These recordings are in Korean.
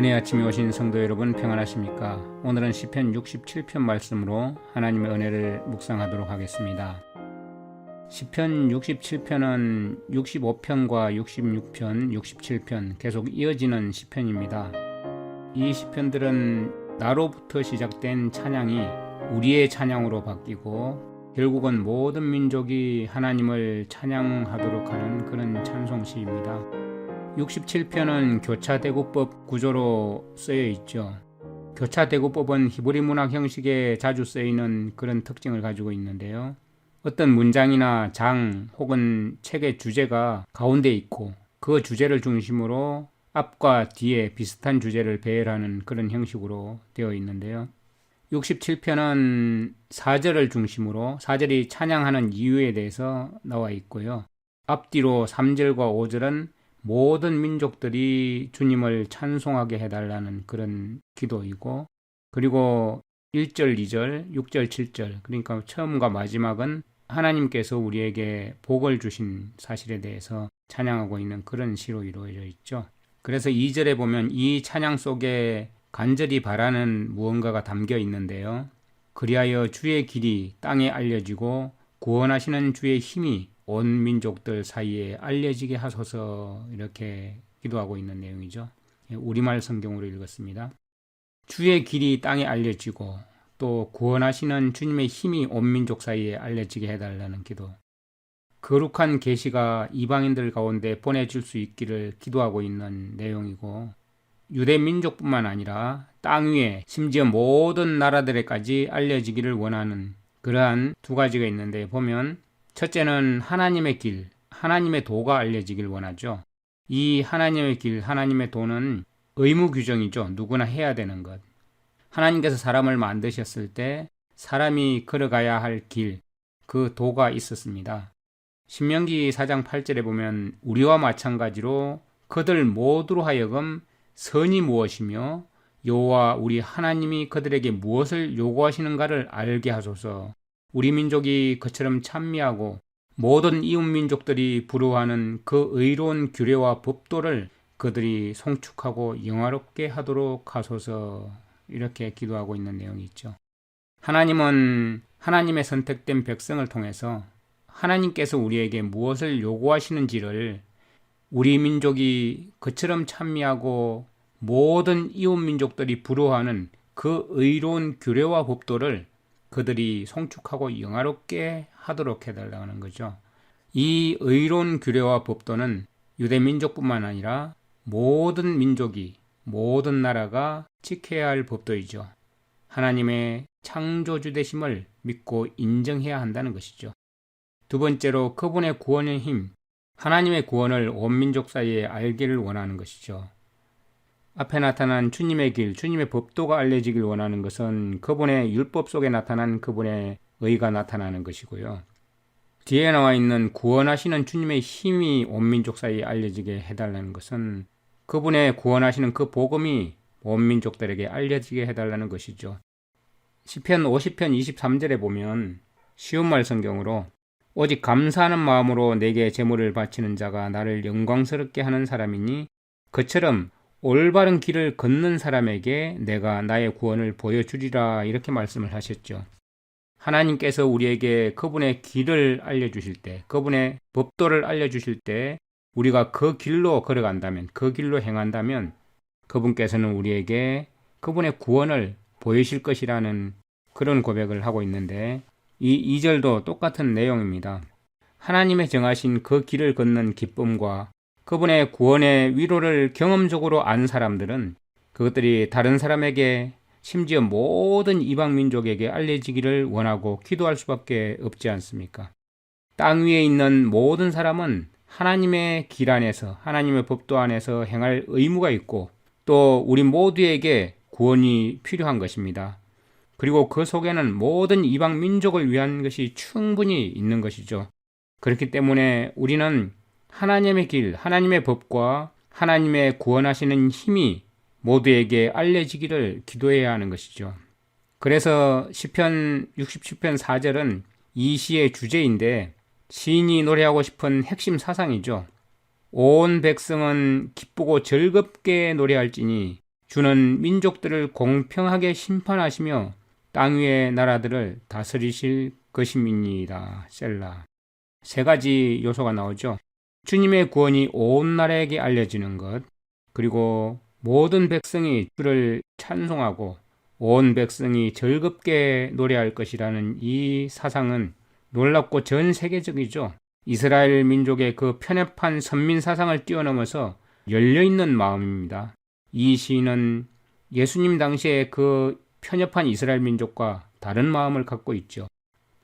은혜 아침에 오신 성도 여러분 평안하십니까? 오늘은 시편 67편 말씀으로 하나님의 은혜를 묵상하도록 하겠습니다. 시편 67편은 65편과 66편, 67편 계속 이어지는 시편입니다. 이 시편들은 나로부터 시작된 찬양이 우리의 찬양으로 바뀌고 결국은 모든 민족이 하나님을 찬양하도록 하는 그런 찬송시입니다. 67편은 교차대구법 구조로 쓰여 있죠. 교차대구법은 히브리 문학 형식에 자주 쓰이는 그런 특징을 가지고 있는데요. 어떤 문장이나 장 혹은 책의 주제가 가운데 있고 그 주제를 중심으로 앞과 뒤에 비슷한 주제를 배열하는 그런 형식으로 되어 있는데요. 67편은 4절을 중심으로 4절이 찬양하는 이유에 대해서 나와 있고요. 앞뒤로 3절과 5절은 모든 민족들이 주님을 찬송하게 해달라는 그런 기도이고, 그리고 1절, 2절, 6절, 7절, 그러니까 처음과 마지막은 하나님께서 우리에게 복을 주신 사실에 대해서 찬양하고 있는 그런 시로 이루어져 있죠. 그래서 2절에 보면 이 찬양 속에 간절히 바라는 무언가가 담겨 있는데요. 그리하여 주의 길이 땅에 알려지고 구원하시는 주의 힘이 온 민족들 사이에 알려지게 하소서 이렇게 기도하고 있는 내용이죠. 예, 우리말 성경으로 읽었습니다. 주의 길이 땅에 알려지고 또 구원하시는 주님의 힘이 온 민족 사이에 알려지게 해달라는 기도. 거룩한 계시가 이방인들 가운데 보내줄 수 있기를 기도하고 있는 내용이고 유대 민족뿐만 아니라 땅 위에 심지어 모든 나라들에까지 알려지기를 원하는 그러한 두 가지가 있는데 보면 첫째는 하나님의 길, 하나님의 도가 알려지길 원하죠. 이 하나님의 길, 하나님의 도는 의무 규정이죠. 누구나 해야 되는 것. 하나님께서 사람을 만드셨을 때 사람이 걸어가야 할 길, 그 도가 있었습니다. 신명기 4장 8절에 보면 우리와 마찬가지로 그들 모두로 하여금 선이 무엇이며 여호와 우리 하나님이 그들에게 무엇을 요구하시는가를 알게 하소서. 우리 민족이 그처럼 찬미하고 모든 이웃 민족들이 부러워하는 그 의로운 규례와 법도를 그들이 송축하고 영화롭게 하도록 하소서 이렇게 기도하고 있는 내용이 있죠. 하나님은 하나님의 선택된 백성을 통해서 하나님께서 우리에게 무엇을 요구하시는지를 우리 민족이 그처럼 찬미하고 모든 이웃 민족들이 부러워하는 그 의로운 규례와 법도를 그들이 송축하고 영화롭게 하도록 해달라는 거죠. 이 의로운 규례와 법도는 유대 민족뿐만 아니라 모든 민족이 모든 나라가 지켜야 할 법도이죠. 하나님의 창조주 되심을 믿고 인정해야 한다는 것이죠. 두 번째로 그분의 구원의 힘, 하나님의 구원을 온 민족 사이에 알기를 원하는 것이죠. 앞에 나타난 주님의 길, 주님의 법도가 알려지길 원하는 것은 그분의 율법 속에 나타난 그분의 의가 나타나는 것이고요. 뒤에 나와 있는 구원하시는 주님의 힘이 온 민족 사이에 알려지게 해달라는 것은 그분의 구원하시는 그 복음이 온 민족들에게 알려지게 해달라는 것이죠. 시편 50편 23절에 보면 쉬운 말 성경으로 오직 감사하는 마음으로 내게 제물을 바치는 자가 나를 영광스럽게 하는 사람이니 그처럼 올바른 길을 걷는 사람에게 내가 나의 구원을 보여주리라 이렇게 말씀을 하셨죠. 하나님께서 우리에게 그분의 길을 알려주실 때, 그분의 법도를 알려주실 때, 우리가 그 길로 걸어간다면, 그 길로 행한다면, 그분께서는 우리에게 그분의 구원을 보이실 것이라는 그런 고백을 하고 있는데, 이 2절도 똑같은 내용입니다. 하나님의 정하신 그 길을 걷는 기쁨과 그분의 구원의 위로를 경험적으로 안 사람들은 그것들이 다른 사람에게 심지어 모든 이방 민족에게 알려지기를 원하고 기도할 수밖에 없지 않습니까? 땅 위에 있는 모든 사람은 하나님의 길 안에서 하나님의 법도 안에서 행할 의무가 있고 또 우리 모두에게 구원이 필요한 것입니다. 그리고 그 속에는 모든 이방 민족을 위한 것이 충분히 있는 것이죠. 그렇기 때문에 우리는 하나님의 길, 하나님의 법과 하나님의 구원하시는 힘이 모두에게 알려지기를 기도해야 하는 것이죠. 그래서 시편 67편 4절은 이 시의 주제인데 시인이 노래하고 싶은 핵심 사상이죠. 온 백성은 기쁘고 즐겁게 노래할지니 주는 민족들을 공평하게 심판하시며 땅 위의 나라들을 다스리실 것임이니이다. 셀라. 세 가지 요소가 나오죠. 주님의 구원이 온 나라에게 알려지는 것, 그리고 모든 백성이 주를 찬송하고 온 백성이 즐겁게 노래할 것이라는 이 사상은 놀랍고 전 세계적이죠. 이스라엘 민족의 그 편협한 선민 사상을 뛰어넘어서 열려있는 마음입니다. 이 시인은 예수님 당시에 그 편협한 이스라엘 민족과 다른 마음을 갖고 있죠.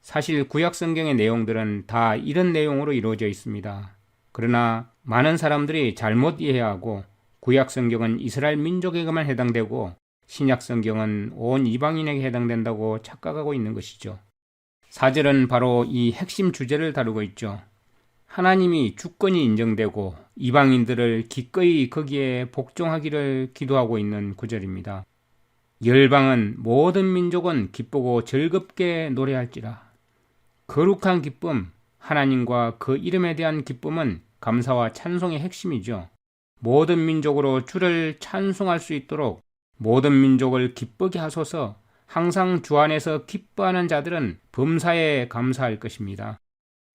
사실 구약 성경의 내용들은 다 이런 내용으로 이루어져 있습니다. 그러나 많은 사람들이 잘못 이해하고 구약 성경은 이스라엘 민족에게만 해당되고 신약 성경은 온 이방인에게 해당된다고 착각하고 있는 것이죠. 사절은 바로 이 핵심 주제를 다루고 있죠. 하나님이 주권이 인정되고 이방인들을 기꺼이 거기에 복종하기를 기도하고 있는 구절입니다. 열방은 모든 민족은 기쁘고 즐겁게 노래할지라. 거룩한 기쁨, 하나님과 그 이름에 대한 기쁨은 감사와 찬송의 핵심이죠. 모든 민족으로 주를 찬송할 수 있도록 모든 민족을 기쁘게 하소서 항상 주 안에서 기뻐하는 자들은 범사에 감사할 것입니다.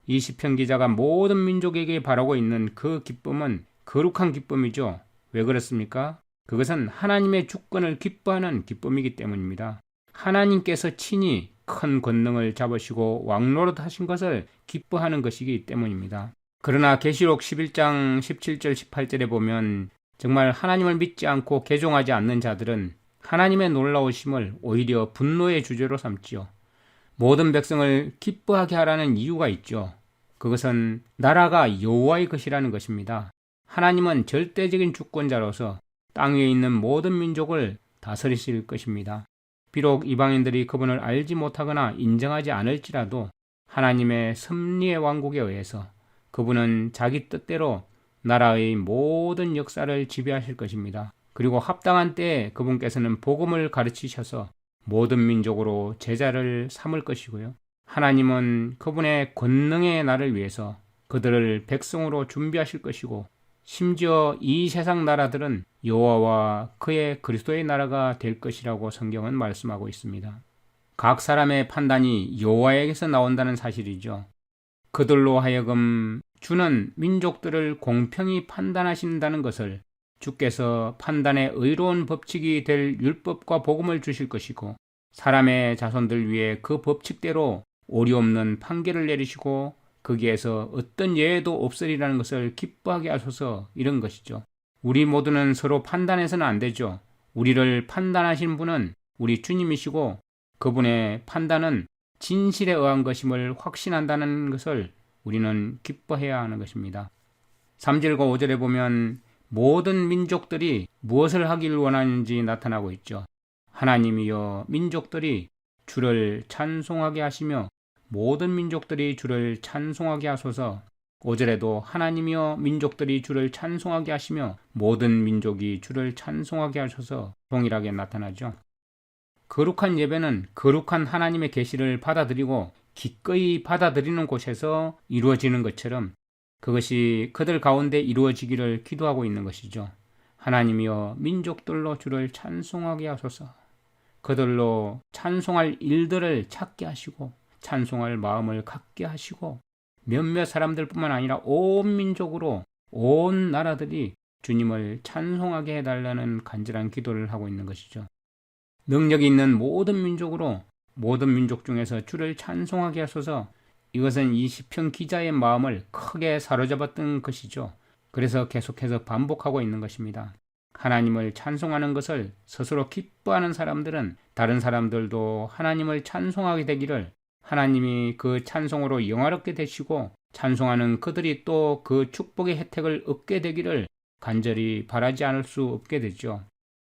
이 시편 기자가 모든 민족에게 바라고 있는 그 기쁨은 거룩한 기쁨이죠. 왜 그렇습니까? 그것은 하나님의 주권을 기뻐하는 기쁨이기 때문입니다. 하나님께서 친히 큰 권능을 잡으시고 왕노릇 하신 것을 기뻐하는 것이기 때문입니다. 그러나 계시록 11장 17절 18절에 보면 정말 하나님을 믿지 않고 개종하지 않는 자들은 하나님의 놀라우심을 오히려 분노의 주제로 삼지요. 모든 백성을 기뻐하게 하라는 이유가 있죠. 그것은 나라가 여호와의 것이라는 것입니다. 하나님은 절대적인 주권자로서 땅 위에 있는 모든 민족을 다스리실 것입니다. 비록 이방인들이 그분을 알지 못하거나 인정하지 않을지라도 하나님의 섭리의 왕국에 의해서 그분은 자기 뜻대로 나라의 모든 역사를 지배하실 것입니다. 그리고 합당한 때에 그분께서는 복음을 가르치셔서 모든 민족으로 제자를 삼을 것이고요. 하나님은 그분의 권능의 날을 위해서 그들을 백성으로 준비하실 것이고 심지어 이 세상 나라들은 여호와와 그의 그리스도의 나라가 될 것이라고 성경은 말씀하고 있습니다. 각 사람의 판단이 여호와에게서 나온다는 사실이죠. 그들로 하여금 주는 민족들을 공평히 판단하신다는 것을 주께서 판단의 의로운 법칙이 될 율법과 복음을 주실 것이고 사람의 자손들 위해 그 법칙대로 오리 없는 판결을 내리시고 거기에서 어떤 예외도 없으리라는 것을 기뻐하게 하소서 이런 것이죠. 우리 모두는 서로 판단해서는 안 되죠. 우리를 판단하신 분은 우리 주님이시고 그분의 판단은 진실에 의한 것임을 확신한다는 것을 우리는 기뻐해야 하는 것입니다. 3절과 5절에 보면 모든 민족들이 무엇을 하길 원하는지 나타나고 있죠. 하나님이여 민족들이 주를 찬송하게 하시며 모든 민족들이 주를 찬송하게 하소서 5절에도 하나님이여 민족들이 주를 찬송하게 하시며 모든 민족이 주를 찬송하게 하셔서 동일하게 나타나죠. 거룩한 예배는 거룩한 하나님의 계시를 받아들이고 기꺼이 받아들이는 곳에서 이루어지는 것처럼 그것이 그들 가운데 이루어지기를 기도하고 있는 것이죠. 하나님이여 민족들로 주를 찬송하게 하소서. 그들로 찬송할 일들을 찾게 하시고 찬송할 마음을 갖게 하시고 몇몇 사람들뿐만 아니라 온 민족으로 온 나라들이 주님을 찬송하게 해달라는 간절한 기도를 하고 있는 것이죠. 능력 있는 모든 민족으로 모든 민족 중에서 주를 찬송하게 하소서 이것은 이 시편 기자의 마음을 크게 사로잡았던 것이죠. 그래서 계속해서 반복하고 있는 것입니다. 하나님을 찬송하는 것을 스스로 기뻐하는 사람들은 다른 사람들도 하나님을 찬송하게 되기를 하나님이 그 찬송으로 영화롭게 되시고 찬송하는 그들이 또 그 축복의 혜택을 얻게 되기를 간절히 바라지 않을 수 없게 되죠.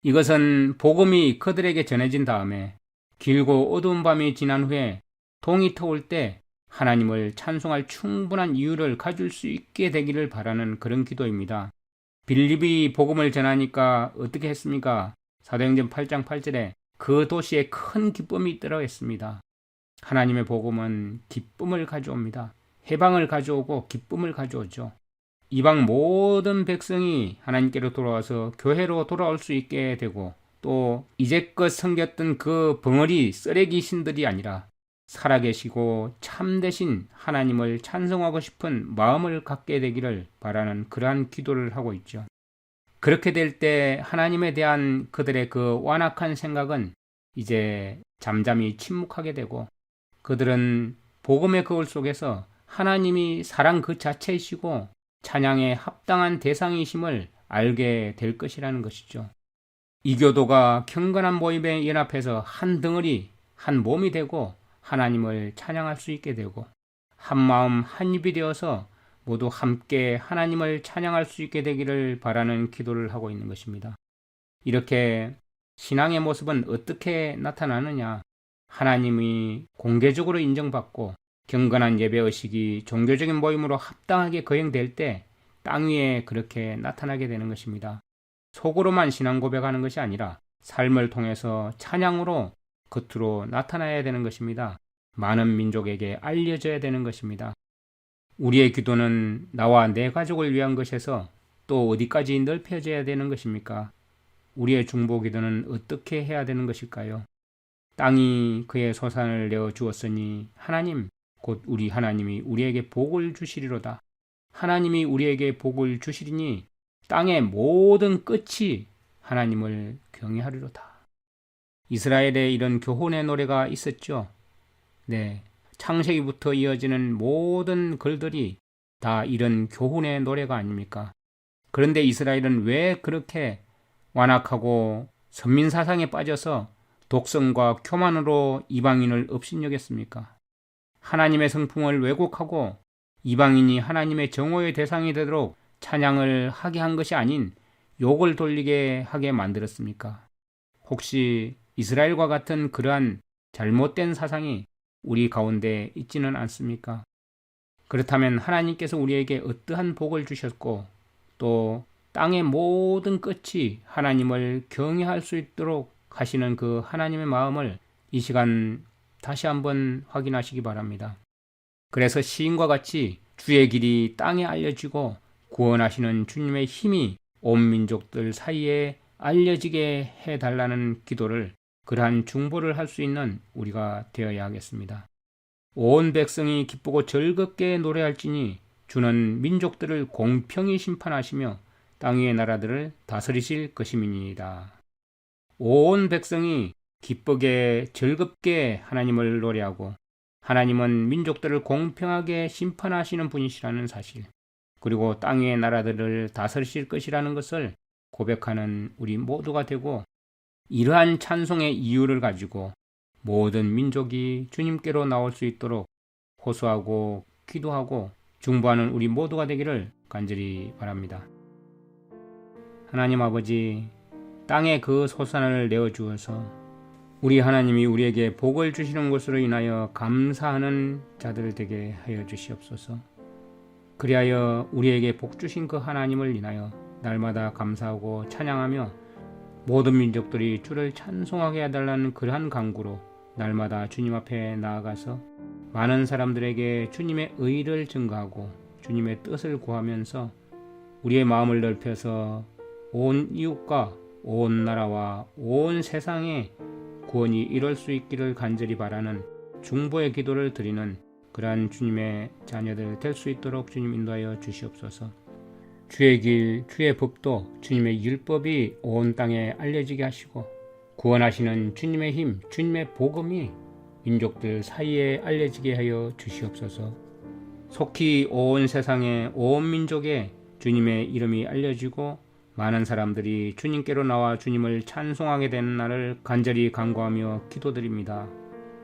이것은 복음이 그들에게 전해진 다음에 길고 어두운 밤이 지난 후에 동이 터올 때 하나님을 찬송할 충분한 이유를 가질 수 있게 되기를 바라는 그런 기도입니다. 빌립이 복음을 전하니까 어떻게 했습니까? 사도행전 8장 8절에 그 도시에 큰 기쁨이 있더라 했습니다. 하나님의 복음은 기쁨을 가져옵니다. 해방을 가져오고 기쁨을 가져오죠. 이방 모든 백성이 하나님께로 돌아와서 교회로 돌아올 수 있게 되고 또 이제껏 섬겼던 그 벙어리 쓰레기 신들이 아니라 살아계시고 참되신 하나님을 찬송하고 싶은 마음을 갖게 되기를 바라는 그러한 기도를 하고 있죠. 그렇게 될 때 하나님에 대한 그들의 그 완악한 생각은 이제 잠잠히 침묵하게 되고 그들은 복음의 거울 속에서 하나님이 사랑 그 자체이시고 찬양에 합당한 대상이심을 알게 될 것이라는 것이죠. 이교도가 경건한 모임에 연합해서 한 덩어리, 한 몸이 되고 하나님을 찬양할 수 있게 되고 한 마음 한 입이 되어서 모두 함께 하나님을 찬양할 수 있게 되기를 바라는 기도를 하고 있는 것입니다. 이렇게 신앙의 모습은 어떻게 나타나느냐? 하나님이 공개적으로 인정받고 경건한 예배의식이 종교적인 모임으로 합당하게 거행될 때 땅 위에 그렇게 나타나게 되는 것입니다. 속으로만 신앙 고백하는 것이 아니라 삶을 통해서 찬양으로 겉으로 나타나야 되는 것입니다. 많은 민족에게 알려져야 되는 것입니다. 우리의 기도는 나와 내 가족을 위한 것에서 또 어디까지 넓혀져야 되는 것입니까? 우리의 중보 기도는 어떻게 해야 되는 것일까요? 땅이 그의 소산을 내어 주었으니 하나님 곧 우리 하나님이 우리에게 복을 주시리로다. 하나님이 우리에게 복을 주시리니 땅의 모든 끝이 하나님을 경외하리로다. 이스라엘에 이런 교훈의 노래가 있었죠. 네. 창세기부터 이어지는 모든 글들이 다 이런 교훈의 노래가 아닙니까? 그런데 이스라엘은 왜 그렇게 완악하고 선민사상에 빠져서 독성과 교만으로 이방인을 업신여겼습니까? 하나님의 성품을 왜곡하고 이방인이 하나님의 정오의 대상이 되도록 찬양을 하게 한 것이 아닌 욕을 돌리게 하게 만들었습니까? 혹시 이스라엘과 같은 그러한 잘못된 사상이 우리 가운데 있지는 않습니까? 그렇다면 하나님께서 우리에게 어떠한 복을 주셨고 또 땅의 모든 끝이 하나님을 경외할 수 있도록 하시는 그 하나님의 마음을 이 시간 다시 한번 확인하시기 바랍니다. 그래서 시인과 같이 주의 길이 땅에 알려지고 구원하시는 주님의 힘이 온 민족들 사이에 알려지게 해달라는 기도를 그러한 중보를 할 수 있는 우리가 되어야 하겠습니다. 온 백성이 기쁘고 즐겁게 노래할지니 주는 민족들을 공평히 심판하시며 땅 위의 나라들을 다스리실 것임이니이다. 온 백성이 기쁘게 즐겁게 하나님을 노래하고 하나님은 민족들을 공평하게 심판하시는 분이시라는 사실, 그리고 땅 위의 나라들을 다스리실 것이라는 것을 고백하는 우리 모두가 되고 이러한 찬송의 이유를 가지고 모든 민족이 주님께로 나올 수 있도록 호소하고 기도하고 중보하는 우리 모두가 되기를 간절히 바랍니다. 하나님 아버지, 땅에 그 소산을 내어 주어서 우리 하나님이 우리에게 복을 주시는 것으로 인하여 감사하는 자들 되게 하여 주시옵소서. 그리하여 우리에게 복 주신 그 하나님을 인하여 날마다 감사하고 찬양하며 모든 민족들이 주를 찬송하게 해달라는 그러한 강구로 날마다 주님 앞에 나아가서 많은 사람들에게 주님의 의를 증거하고 주님의 뜻을 구하면서 우리의 마음을 넓혀서 온 이웃과 온 나라와 온 세상에 구원이 이룰 수 있기를 간절히 바라는 중보의 기도를 드리는 그러한 주님의 자녀들 될 수 있도록 주님 인도하여 주시옵소서. 주의 길, 주의 법도 주님의 율법이 온 땅에 알려지게 하시고 구원하시는 주님의 힘, 주님의 복음이 민족들 사이에 알려지게 하여 주시옵소서. 속히 온 세상에 온 민족에 주님의 이름이 알려지고 많은 사람들이 주님께로 나와 주님을 찬송하게 되는 날을 간절히 간구하며 기도드립니다.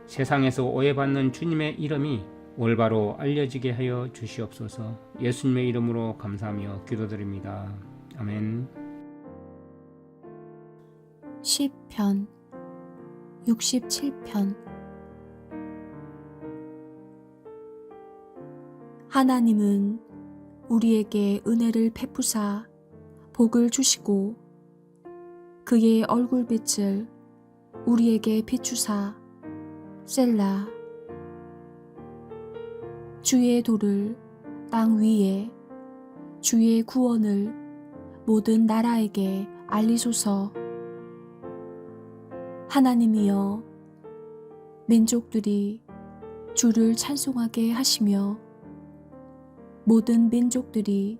세상에서 오해받는 주님의 이름이 올바로 알려지게 하여 주시옵소서 예수님의 이름으로 감사하며 기도드립니다. 아멘. 시편 67편 하나님은 우리에게 은혜를 베푸사 복을 주시고 그의 얼굴빛을 우리에게 비추사 셀라 주의 도를 땅 위에 주의 구원을 모든 나라에게 알리소서. 하나님이여, 민족들이 주를 찬송하게 하시며 모든 민족들이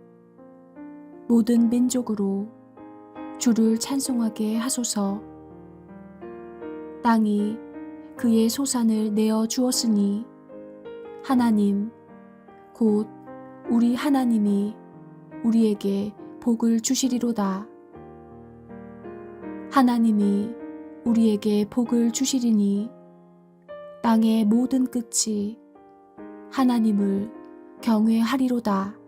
모든 민족으로 주를 찬송하게 하소서 땅이 그의 소산을 내어 주었으니 하나님 곧 우리 하나님이 우리에게 복을 주시리로다 하나님이 우리에게 복을 주시리니 땅의 모든 끝이 하나님을 경외하리로다.